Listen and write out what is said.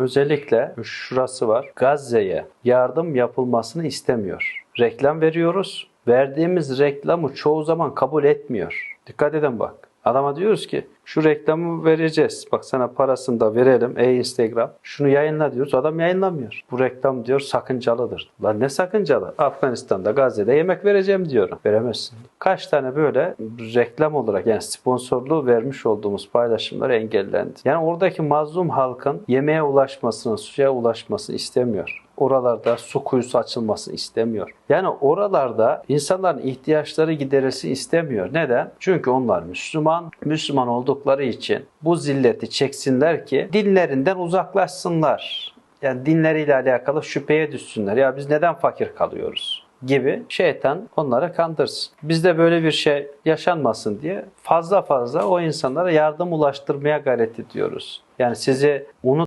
özellikle şurası var. Gazze'ye yardım yapılmasını istemiyor. Reklam veriyoruz. Verdiğimiz reklamı çoğu zaman kabul etmiyor. Dikkat edin bak. Adama diyoruz ki şu reklamı vereceğiz. Bak sana parasını da verelim. Ey Instagram. Şunu yayınla diyoruz. Adam yayınlamıyor. Bu reklam diyor sakıncalıdır. Lan ne sakıncalı? Afganistan'da Gazze'de yemek vereceğim diyorum. Veremezsin. Kaç tane böyle reklam olarak yani sponsorluğu vermiş olduğumuz paylaşımlar engellendi. Yani oradaki mazlum halkın yemeğe ulaşmasını, suya ulaşmasını istemiyor oralarda su kuyusu açılmasını istemiyor. Yani oralarda insanların ihtiyaçları giderilsi istemiyor. Neden? Çünkü onlar Müslüman. Müslüman oldukları için bu zilleti çeksinler ki dinlerinden uzaklaşsınlar. Yani dinleriyle alakalı şüpheye düşsünler. Ya biz neden fakir kalıyoruz? gibi şeytan onları kandırsın. Bizde böyle bir şey yaşanmasın diye fazla fazla o insanlara yardım ulaştırmaya gayret ediyoruz. Yani sizi unut